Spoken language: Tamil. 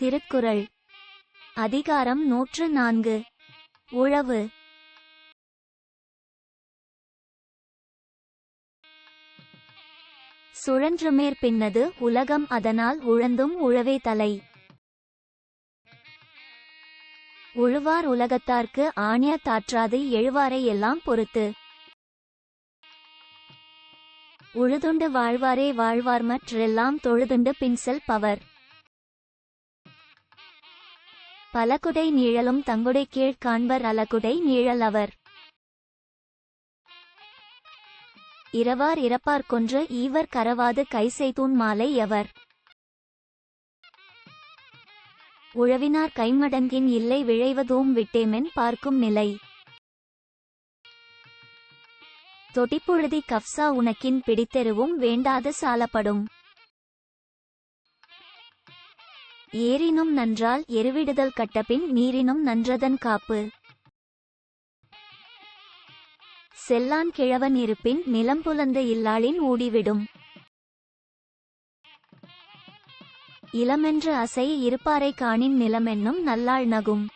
திருக்குறள். அதிகாரம் நூற்று நான்கு. உழவு. சுழன்றுமேற் பின்னது உலகம் அதனால் உழந்தும் உழவே தலை. உழுவார் உலகத்தார்க்கு ஆணிய தாற்றாது எழுவாரை எல்லாம் பொறுத்து. உழுதுண்டு வாழ்வாரே வாழ்வார் மற்றெல்லாம் தொழுதுண்டு பின்செல் பவர் பலகுடை நீழலும் தங்குடை கீழ் காண்பர் அலகுடை நீழல் அவர் இரவார் இறப்பார் கொன்று ஈவர் கரவாது கை செய்தூன் மாலை எவர். உழவினார் கைமடங்கின் இல்லை விழைவதூம் விட்டேமென் பார்க்கும் நிலை. தொட்டிப்புழுதி கப்சா உனக்கின் பிடித்தெருவும் வேண்டாது சாலப்படும். ஏரினும் நன்றால் எருவிடுதல் கட்டபின் நீரினும் நன்றதன் காப்பு. செல்லான் கிழவன் இருப்பின் நிலம் புலந்த இல்லாளின் ஊடிவிடும். இளமென்று அசை இருப்பாரை காணின் நிலமென்னும் நல்லாள் நகும்.